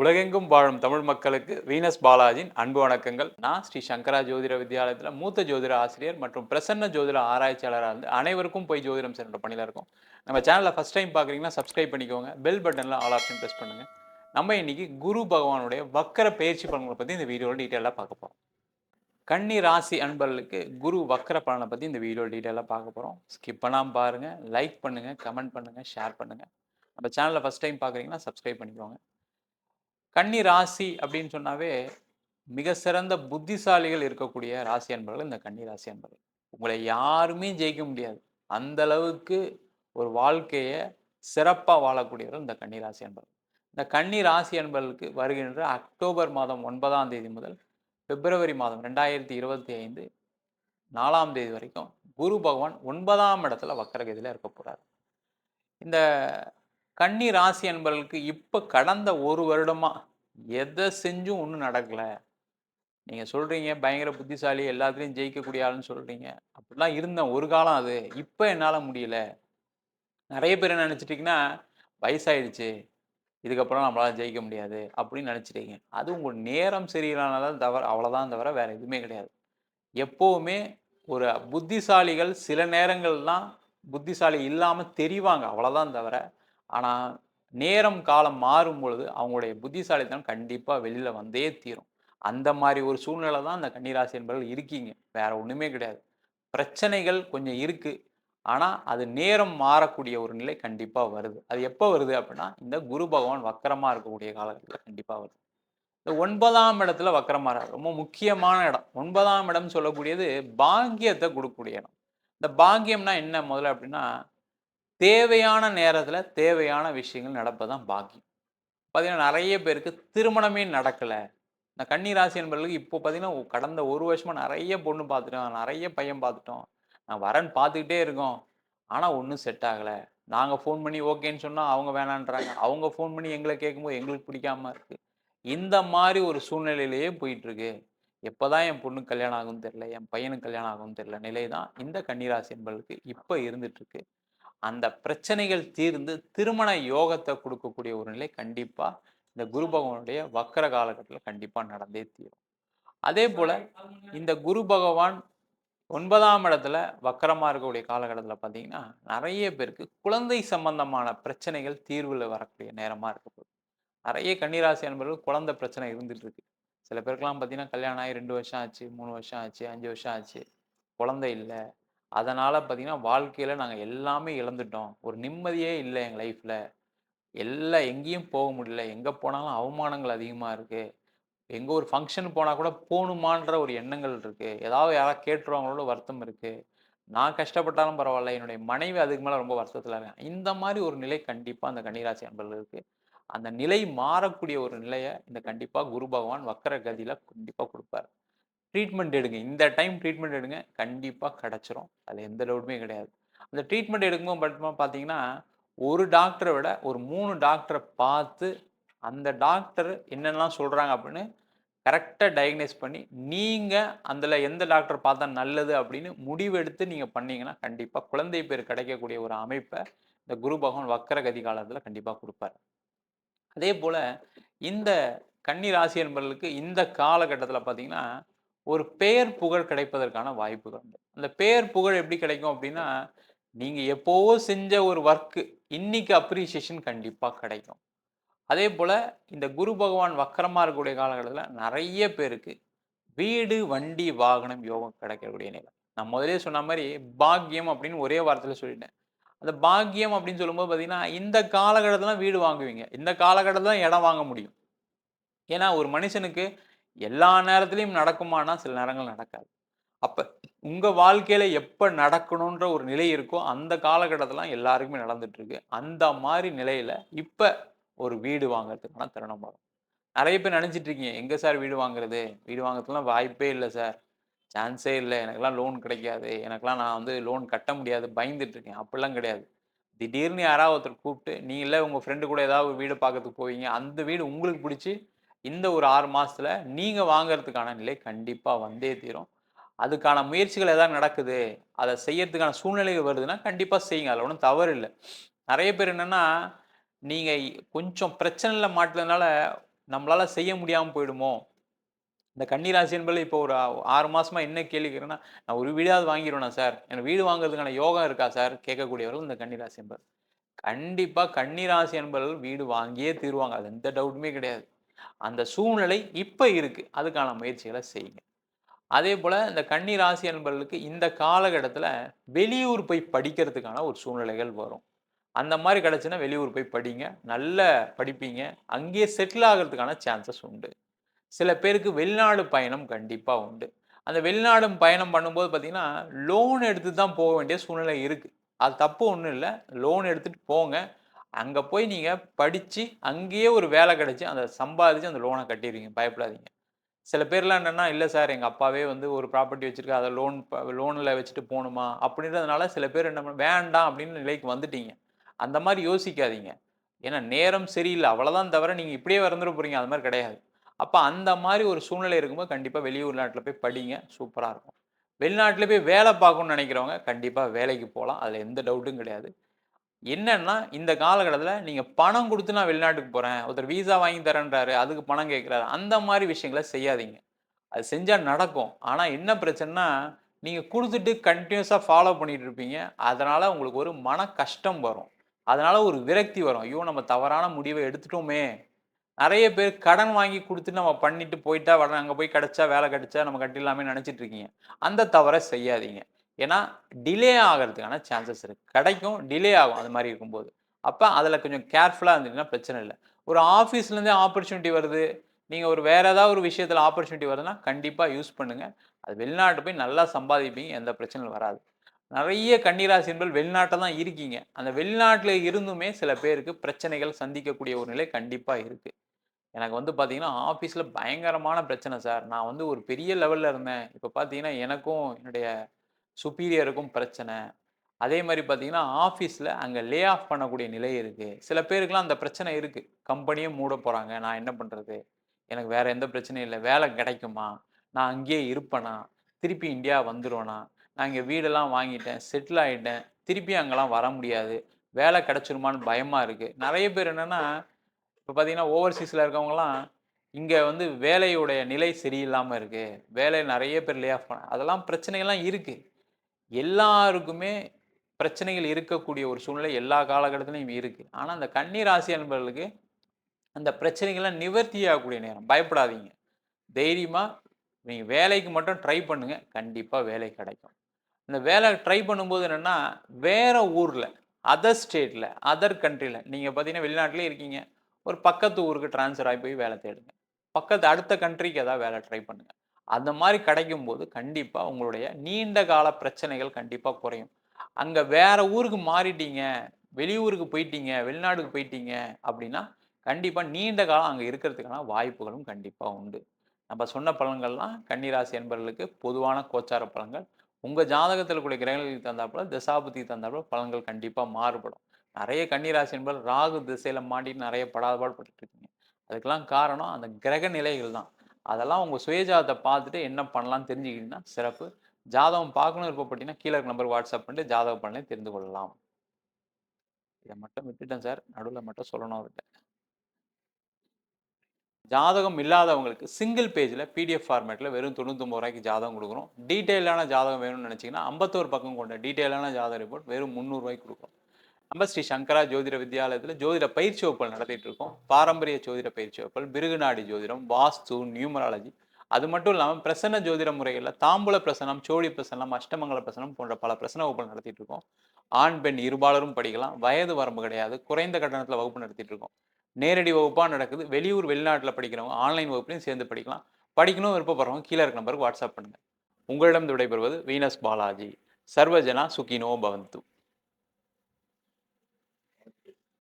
உலகெங்கும் வாழும் தமிழ் மக்களுக்கு வீனஸ் பாலாஜின் அன்பு வணக்கங்கள். நான் ஸ்ரீ சங்கரா ஜோதிட வித்யாலயத்தில் மூத்த ஜோதிட ஆசிரியர் மற்றும் பிரசன்ன ஜோதிட ஆராய்ச்சியாளராக இருந்து அனைவருக்கும் போய் ஜோதிடம் சென்ற பணியில் இருக்கும். நம்ம சேனலில் ஃபஸ்ட் டைம் பார்க்குறீங்கன்னா சப்ஸ்கிரைப் பண்ணிக்கோங்க. பெல் பட்டனில் ஆல் ஆப்ஷன் ப்ரெஸ் பண்ணுங்கள் நம்ம இன்னைக்கு குரு பகவானுடைய வக்கர பயிற்சி பலன்களை பற்றி இந்த வீடியோவில் டீட்டெயிலாக பார்க்க போகிறோம் கன்னி ராசி அன்பர்களுக்கு குரு வக்கர பலனை பற்றி இந்த வீடியோ டீட்டெயிலாக பார்க்க போகிறோம் ஸ்கிப் பண்ணாமல் பாருங்கள் லைக் பண்ணுங்கள் கமெண்ட் பண்ணுங்கள் ஷேர் பண்ணுங்கள் நம்ம சேனலில் ஃபஸ்ட் டைம் பார்க்குறீங்கன்னா சப்ஸ்கிரைப் பண்ணிக்கோங்க. கன்னி ராசி அப்படின்னு சொன்னாவே மிக சிறந்த புத்திசாலிகள் இருக்கக்கூடிய ராசி அன்பர்கள் இந்த கன்னி ராசி அன்பர்கள். உங்களை யாருமே ஜெயிக்க முடியாது. அந்த அளவுக்கு ஒரு வாழ்க்கையை சிறப்பாக வாழக்கூடியவர்கள் இந்த கன்னி ராசி அன்பர்கள். இந்த கன்னி ராசி அன்பர்களுக்கு வருகின்ற அக்டோபர் மாதம் ஒன்பதாம் தேதி முதல் பிப்ரவரி மாதம் ரெண்டாயிரத்தி இருபத்தி ஐந்து நாலாம் தேதி வரைக்கும் குரு பகவான் ஒன்பதாம் இடத்துல வக்கரகதியில் இருக்க போகிறார் இந்த கன்னி ராசி அன்பர்களுக்கு இப்போ கடந்த ஒரு வருடமாக எதை செஞ்சும் ஒன்றும் நடக்கல. நீங்கள் சொல்கிறீங்க பயங்கர புத்திசாலி எல்லாத்துலேயும் ஜெயிக்கக்கூடிய ஆளுன்னு சொல்கிறீங்க அப்படிலாம் இருந்தேன் ஒரு காலம் அது. இப்போ என்னால் முடியல. நிறைய பேர் என்ன நினச்சிட்டிங்கன்னா வயசாயிடுச்சு. இதுக்கப்புறம் நம்மளால் ஜெயிக்க முடியாது அப்படின்னு நினச்சிட்டீங்க. அது உங்கள் நேரம் சரியில்லானதான் தவிர அவ்வளோதான் தவிர வேறு எதுவுமே கிடையாது. எப்போவுமே ஒரு புத்திசாலிகள் சில நேரங்கள்லாம் புத்திசாலி இல்லாமல் தெரிவாங்க. அவ்வளோதான் தவிர ஆனால் நேரம் காலம் மாறும் பொழுது அவங்களுடைய புத்திசாலித்தனம் கண்டிப்பாக வெளியில் வந்தே தீரும். அந்த மாதிரி ஒரு சூழ்நிலை தான் அந்த கன்னிராசி என்பவர்கள் இருக்கீங்க. வேற ஒன்றுமே கிடையாது. பிரச்சனைகள் கொஞ்சம் இருக்குது ஆனால் அது நேரம் மாறக்கூடிய ஒரு நிலை கண்டிப்பாக வருது. அது எப்போ வருது அப்படின்னா இந்த குரு பகவான் வக்கரமாக இருக்கக்கூடிய காலகட்டத்தில் கண்டிப்பாக வருது. இந்த ஒன்பதாம் இடத்துல வக்கரமாக ரொம்ப முக்கியமான இடம். ஒன்பதாம் இடம் சொல்லக்கூடியது பாக்கியத்தை கொடுக்கக்கூடிய இடம். இந்த பாக்கியம்னா என்ன? முதல்ல அப்படின்னா தேவையான நேரத்தில் தேவையான விஷயங்கள் நடப்பதான் பாக்கியம் பார்த்தீங்கன்னா நிறைய பேருக்கு திருமணமே நடக்கலை. இந்த கன்னி ராசி என்பவர்களுக்கு இப்போ பார்த்தீங்கன்னா கடந்த ஒரு வருஷமாக நிறைய பொண்ணு பார்த்துட்டோம் நிறைய பையன் பார்த்துட்டோம் நான் வரேன்னு பார்த்துக்கிட்டே இருக்கோம். ஆனால் ஒன்றும் செட் ஆகலை. நாங்கள் ஃபோன் பண்ணி ஓகேன்னு சொன்னால் அவங்க வேணான்றாங்க. அவங்க ஃபோன் பண்ணி எங்களை கேட்கும்போது எங்களுக்கு பிடிக்காம இருக்குது இந்த மாதிரி ஒரு சூழ்நிலையிலேயே போயிட்டுருக்கு. எப்போ தான் என் பொண்ணுக்கு கல்யாணம் ஆகும்னு தெரில என் பையனுக்கு கல்யாணம் ஆகும் தெரில நிலை தான் இந்த கன்னிராசி என்பவர்களுக்கு இப்போ இருந்துகிட்ருக்கு அந்த பிரச்சனைகள் தீர்ந்து திருமண யோகத்தை கொடுக்கக்கூடிய ஒரு நிலை கண்டிப்பாக இந்த குரு பகவானுடைய வக்கர காலகட்டத்தில் கண்டிப்பாக நடந்தே தீரும். அதே போல் இந்த குரு பகவான் ஒன்பதாம் இடத்துல வக்கரமாக இருக்கக்கூடிய காலகட்டத்தில் பார்த்தீங்கன்னா நிறைய பேருக்கு குழந்தை சம்பந்தமான பிரச்சனைகள் தீர்வில் வரக்கூடிய நேரமாக இருக்க போகுது. நிறைய கன்னிராசி அன்பர்கள் குழந்தை பிரச்சனை இருந்துட்டு இருக்கு. சில பேருக்கெல்லாம் பார்த்தீங்கன்னா கல்யாணம் ஆகி ரெண்டு வருஷம் ஆச்சு மூணு வருஷம் ஆச்சு அஞ்சு வருஷம் ஆச்சு. குழந்தை இல்லை. அதனால் பார்த்தீங்கன்னா வாழ்க்கையில் நாங்கள் எல்லாமே இழந்துட்டோம். ஒரு நிம்மதியே இல்லை எங்கள் லைஃப்பில் எல்லாம் எங்கேயும் போக முடியல. எங்கே போனாலும் அவமானங்கள் அதிகமாக இருக்குது எங்கே ஒரு ஃபங்க்ஷன் போனால் கூட போகணுமான்ற ஒரு எண்ணங்கள் இருக்குது ஏதாவது யாராவது கேட்டுருவாங்களோட வருத்தம் இருக்குது நான் கஷ்டப்பட்டாலும் பரவாயில்ல. என்னுடைய மனைவி அதுக்கு மேலே ரொம்ப வருத்தத்தில் இருக்கேன் இந்த மாதிரி ஒரு நிலை கண்டிப்பாக அந்த கன்னிராசி அன்பர்களுக்கு அந்த நிலை மாறக்கூடிய ஒரு நிலையை இந்த கண்டிப்பாக குரு பகவான் வக்கர கதியில் கண்டிப்பாக கொடுப்பார். ட்ரீட்மெண்ட் எடுங்க. இந்த டைம் ட்ரீட்மெண்ட் எடுங்க. கண்டிப்பாக கிடச்சிரும். அதில் எந்த டவுட்டுமே கிடையாது. அந்த ட்ரீட்மெண்ட் எடுக்கும்போது மட்டுமா பார்த்தீங்கன்னா ஒரு டாக்டரை விட ஒரு மூணு டாக்டரை பார்த்து அந்த டாக்டர் என்னென்னலாம் சொல்கிறாங்க அப்படின்னு கரெக்டாக டயக்னைஸ் பண்ணி நீங்கள் அதில் எந்த டாக்டர் பார்த்தா நல்லது அப்படின்னு முடிவெடுத்து நீங்கள் பண்ணீங்கன்னா கண்டிப்பாக குழந்தை பேர் கிடைக்கக்கூடிய ஒரு அமைப்பை இந்த குரு பகவான் வக்கர கதி காலத்தில் கண்டிப்பாக கொடுப்பார். அதே போல் இந்த கன்னி ராசி என்பவர்களுக்கு இந்த காலகட்டத்தில் பார்த்தீங்கன்னா ஒரு பெயர் புகழ் கிடைப்பதற்கான வாய்ப்புகள் உண்டு. அந்த பெயர் புகழ் எப்படி கிடைக்கும் அப்படின்னா நீங்கள் எப்போவோ செஞ்ச ஒரு ஒர்க்கு இன்னைக்கு அப்ரிசியேஷன் கண்டிப்பாக கிடைக்கும். அதே போல் இந்த குரு பகவான் வக்கரமாக இருக்கக்கூடிய காலகட்டத்தில் நிறைய பேருக்கு வீடு வண்டி வாகனம் யோகம் கிடைக்கக்கூடிய நிலை. நான் முதலே சொன்ன மாதிரி பாக்கியம் அப்படின்னு ஒரே வாரத்தில் சொல்லிட்டேன். அந்த பாக்கியம் அப்படின்னு சொல்லும்போது பார்த்தீங்கன்னா இந்த காலகட்டத்தில் வீடு வாங்குவீங்க. இந்த காலகட்டத்தில் தான் இடம் வாங்க முடியும். ஏன்னா ஒரு மனுஷனுக்கு எல்லா நேரத்துலையும் நடக்குமானா சில நேரங்கள் நடக்காது. அப்போ உங்கள் வாழ்க்கையில் எப்போ நடக்கணுன்ற ஒரு நிலை இருக்கோ அந்த காலகட்டத்தில் எல்லாருக்குமே நடந்துட்டு இருக்கு அந்த மாதிரி நிலையில் இப்போ ஒரு வீடு வாங்குறதுக்கான தருணம் வரும். நிறைய பேர் நினச்சிட்டு இருக்கீங்க எங்கே சார் வீடு வாங்குறது? வீடு வாங்குறதுலாம் வாய்ப்பே இல்லை சார். சான்ஸே இல்லை. எனக்கெல்லாம் லோன் கிடைக்காது. எனக்கெல்லாம் நான் வந்து லோன் கட்ட முடியாது. பயந்துட்டு இருக்கேன் அப்படிலாம் கிடையாது. திடீர்னு யாராவது ஒருத்தர் கூப்பிட்டு நீங்கள் இல்லை உங்கள் ஃப்ரெண்டு கூட ஏதாவது வீடு பார்க்கறதுக்கு போவீங்க. அந்த வீடு உங்களுக்கு பிடிச்சி இந்த ஒரு ஆறு மாதத்தில் நீங்கள் வாங்கிறதுக்கான நிலை கண்டிப்பாக வந்தே தீரும். அதுக்கான முயற்சிகள் எதாவது நடக்குது அதை செய்யறதுக்கான சூழ்நிலை வருதுன்னா கண்டிப்பாக செய்யுங்க. அதில் ஒன்றும் தவறு இல்லை. நிறைய பேர் என்னென்னா நீங்கள் கொஞ்சம் பிரச்சனையில் மாட்டுறதுனால நம்மளால் செய்ய முடியாமல் போயிடுமோ? இந்த கன்னிராசி என்பதில் இப்போ ஒரு ஆறு மாதமாக என்ன கேள்விக்கிறேன்னா நான் ஒரு வீடாவது வாங்கிடுவேனா சார்? எனக்கு வீடு வாங்குறதுக்கான யோகம் இருக்கா சார்? கேட்கக்கூடியவர்கள் இந்த கன்னிராசி என்பது கண்டிப்பாக கன்னிராசி என்பவர்கள் வீடு வாங்கியே தீருவாங்க. அது எந்த டவுட்டுமே கிடையாது. அந்த சூழ்நிலை இப்போ இருக்கு. அதுக்கான முயற்சிகளை செய்யுங்க. அதே போல் இந்த கன்னி ராசி என்பவர்களுக்கு இந்த காலகட்டத்தில் வெளியூர் போய் படிக்கிறதுக்கான ஒரு சூழ்நிலைகள் வரும். அந்த மாதிரி கிடச்சுன்னா வெளியூர் போய் படிங்க. நல்ல படிப்பீங்க. அங்கேயே செட்டில் ஆகிறதுக்கான சான்சஸ் உண்டு. சில பேருக்கு வெளிநாடு பயணம் கண்டிப்பாக உண்டு. அந்த வெளிநாடு பயணம் பண்ணும்போது பார்த்திங்கன்னா லோன் எடுத்து தான் போக வேண்டிய சூழ்நிலை இருக்குது அது தப்பு ஒன்றும் இல்லை. லோன் எடுத்துகிட்டு போங்க. அங்கே போய் நீங்கள் படித்து அங்கேயே ஒரு வேலை கிடச்சி அந்த சம்பாதிச்சு அந்த லோனை கட்டிடுவீங்க. பயப்படாதீங்க. சில பேர்லாம் என்னென்னா இல்லை சார் எங்கள் அப்பாவே வந்து ஒரு ப்ராப்பர்ட்டி வச்சுருக்கா அதை லோன் லோனில் வச்சுட்டு போகணுமா? அப்படின்றதுனால சில பேர் என்ன பண்ண வேண்டாம் அப்படின்னு நிலைக்கு வந்துட்டீங்க. அந்த மாதிரி யோசிக்காதீங்க. ஏன்னா நேரம் சரியில்லை. அவ்வளோதான் தவிர நீங்கள் இப்படியே வறந்துட போகிறீங்க அது மாதிரி கிடையாது. அப்போ அந்த மாதிரி ஒரு சூழ்நிலை இருக்கும்போது கண்டிப்பாக வெளியூர் நாட்டில் போய் படிங்க. சூப்பராக இருக்கும். வெளிநாட்டில் போய் வேலை பார்க்கணும்னு நினைக்கிறவங்க கண்டிப்பாக வேலைக்கு போகலாம். அதில் எந்த டவுட்டும் கிடையாது. என்னன்னா இந்த காலகட்டத்தில் நீங்கள் பணம் கொடுத்து நான் வெளிநாட்டுக்கு போகிறேன் ஒருத்தர் வீசா வாங்கி தரேன்றாரு அதுக்கு பணம் கேட்குறாரு அந்த மாதிரி விஷயங்களை செய்யாதீங்க. அது செஞ்சால் நடக்கும். ஆனால் என்ன பிரச்சனைனா நீங்கள் கொடுத்துட்டு கண்டினியூஸாக ஃபாலோ பண்ணிட்டு இருப்பீங்க. அதனால் உங்களுக்கு ஒரு மன கஷ்டம் வரும். அதனால் ஒரு விரக்தி வரும். ஐயோ நம்ம தவறான முடிவை எடுத்துட்டோமே. நிறைய பேர் கடன் வாங்கி கொடுத்துட்டு நம்ம பண்ணிட்டு போயிட்டா வர அங்கே போய் கிடச்சா வேலை கிடச்சா நம்ம கட்டிடலாமே நினச்சிட்டு இருக்கீங்க. அந்த தவறை செய்யாதீங்க. ஏன்னா டிலே ஆகிறதுக்கான சான்சஸ் இருக்குது கிடைக்கும் டிலே ஆகும் அது மாதிரி இருக்கும்போது. அப்போ அதில் கொஞ்சம் கேர்ஃபுல்லாக இருந்தீங்கன்னா பிரச்சனை இல்லை. ஒரு ஆஃபீஸ்லேருந்தே ஆப்பர்ச்சுனிட்டி வருது. நீங்கள் ஒரு வேறு ஏதாவது ஒரு விஷயத்தில் ஆப்பர்ச்சுனிட்டி வருதுன்னா கண்டிப்பாக யூஸ் பண்ணுங்கள் அது வெளிநாட்டு போய் நல்லா சம்பாதிப்பீங்க எந்த பிரச்சனையும் வராது. நிறைய கன்னிராசி என்பது வெளிநாட்டில் தான் இருக்கீங்க. அந்த வெளிநாட்டில் இருந்துமே சில பேருக்கு பிரச்சனைகள் சந்திக்கக்கூடிய ஒரு நிலை கண்டிப்பாக இருக்குது எனக்கு வந்து பார்த்தீங்கன்னா ஆஃபீஸில் பயங்கரமான பிரச்சனை சார். நான் வந்து ஒரு பெரிய லெவலில் இருந்தேன். இப்போ பார்த்தீங்கன்னா எனக்கும் என்னுடைய சுப்பீரியருக்கும் பிரச்சனை. அதே மாதிரி பார்த்தீங்கன்னா ஆஃபீஸில் அங்கே லே ஆஃப் பண்ணக்கூடிய நிலை இருக்குது சில பேருக்குலாம் அந்த பிரச்சனை இருக்குது கம்பெனியும் மூட போகிறாங்க நான் என்ன பண்ணுறது எனக்கு வேறு எந்த பிரச்சனையும் இல்லை. வேலை கிடைக்குமா? நான் அங்கேயே இருப்பேனா? திருப்பி இந்தியா வந்துடுவேனா நான் இங்கே வீடெல்லாம் வாங்கிட்டேன். செட்டில் ஆகிட்டேன் திருப்பி அங்கெல்லாம் வர முடியாது. வேலை கிடச்சிருமான்னு பயமாக இருக்குது நிறைய பேர் என்னென்னா இப்போ பார்த்தீங்கன்னா ஓவர்சீஸில் இருக்கவங்கலாம் இங்கே வந்து வேலையுடைய நிலை சரியில்லாமல் இருக்குது வேலை நிறைய பேர் லே ஆஃப் பண்ண அதெல்லாம் பிரச்சனைகள்லாம் இருக்குது எல்லாருக்குமே பிரச்சனைகள் இருக்கக்கூடிய ஒரு சூழ்நிலை எல்லா காலகட்டத்திலையும் இருக்குது ஆனால் அந்த கன்னி ராசி அன்பர்களுக்கு அந்த பிரச்சனைகள்லாம் நிவர்த்தி ஆகக்கூடிய நேரம். பயப்படாதீங்க. தைரியமாக நீங்கள் வேலைக்கு மட்டும் ட்ரை பண்ணுங்கள் கண்டிப்பாக வேலை கிடைக்கும். இந்த வேலை ட்ரை பண்ணும்போது என்னென்னா வேறு ஊரில் அதர் ஸ்டேட்டில் அதர் கண்ட்ரியில் நீங்கள் பார்த்தீங்கன்னா வெளிநாட்டிலே இருக்கீங்க. ஒரு பக்கத்து ஊருக்கு ட்ரான்ஸ்ஃபர் ஆகி போய் வேலை தேடுங்க. பக்கத்து அடுத்த கண்ட்ரிக்கு எதாவது வேலை ட்ரை பண்ணுங்கள் அந்த மாதிரி கிடைக்கும் போது கண்டிப்பாக உங்களுடைய நீண்ட கால பிரச்சனைகள் கண்டிப்பாக குறையும். அங்கே வேற ஊருக்கு மாறிட்டீங்க வெளியூருக்கு போயிட்டீங்க வெளிநாடுக்கு போயிட்டீங்க அப்படின்னா கண்டிப்பாக நீண்ட காலம் அங்கே இருக்கிறதுக்கான வாய்ப்புகளும் கண்டிப்பாக உண்டு. நம்ம சொன்ன பலன்கள்லாம் கன்னிராசி என்பவர்களுக்கு பொதுவான கோச்சார பலன்கள் உங்கள் ஜாதகத்தில் கூடிய கிரகங்களுக்கு தந்தாப்புல திசாபுத்தி தந்தாப்புல பலன்கள் கண்டிப்பாக மாறுபடும். நிறைய கன்னிராசி என்பவர் ராகு திசையில் மாட்டிட்டு நிறைய படாதபாடு பட்டுட்டு இருக்கீங்க. அதுக்கெல்லாம் காரணம் அந்த கிரக நிலைகள் தான். அதெல்லாம் உங்கள் சுயஜாதத்தை பார்த்துட்டு என்ன பண்ணலாம்னு தெரிஞ்சுக்கிட்டீங்கன்னா சிறப்பு. ஜாதகம் பார்க்கணும் பார்த்தீங்கன்னா கீழே நம்பர் வாட்ஸ்அப் பண்ணிட்டு ஜாதக பலனை தெரிந்து கொள்ளலாம். இதை மட்டும் விட்டுட்டேன் சார். நடுவில் மட்டும் சொல்லணும் அவர்கிட்ட. ஜாதகம் இல்லாதவங்களுக்கு சிங்கிள் பேஜில் பிடிஎஃப் ஃபார்மேட்டில் வெறும் தொண்ணூத்தொம்பது ரூபாய்க்கு ஜாதகம் கொடுக்குறோம் டீட்டெயிலான ஜாதகம் வேணும்னு நினச்சிங்கன்னா ஐம்பத்தோரு பக்கம் கொண்ட டீட்டெயிலான ஜாதக ரிப்போர்ட் வெறும் முந்நூறுரூவாய்க்கு கொடுக்குறோம் நம்ம ஸ்ரீ சங்கரா ஜோதிட வித்யாலயத்தில் ஜோதிட பயிற்சி வகுப்புகள் நடத்திட்டு இருக்கோம். பாரம்பரிய ஜோதிட பயிற்சி வகுப்புகள் பிருகுநாடி ஜோதிடம் வாஸ்து நியூமராலஜி. அது மட்டும் இல்லாமல் பிரசன்ன ஜோதிட முறைகளில் தாம்பூல பிரசனம் சோழி பிரசனம் அஷ்டமங்கல பிரசனம் போன்ற பல பிரசன வகுப்புகள் நடத்திட்டு இருக்கோம். ஆண் பெண் இருபாலரும் படிக்கலாம். வயது வரம்பு கிடையாது. குறைந்த கட்டணத்தில் வகுப்பு நடத்திட்டு இருக்கோம். நேரடி வகுப்பாக நடக்குது. வெளியூர் வெளிநாட்டில் படிக்கிறவங்க ஆன்லைன் வகுப்புலையும் சேர்ந்து படிக்கலாம். படிக்கணும் விருப்பப்படுறவங்க கீழே இருக்க நம்பருக்கு வாட்ஸ்அப் பண்ணுங்கள் உங்களிடம் விடைபெறுவது வீனஸ் பாலாஜி. சர்வஜனா சுகினோ பவந்து.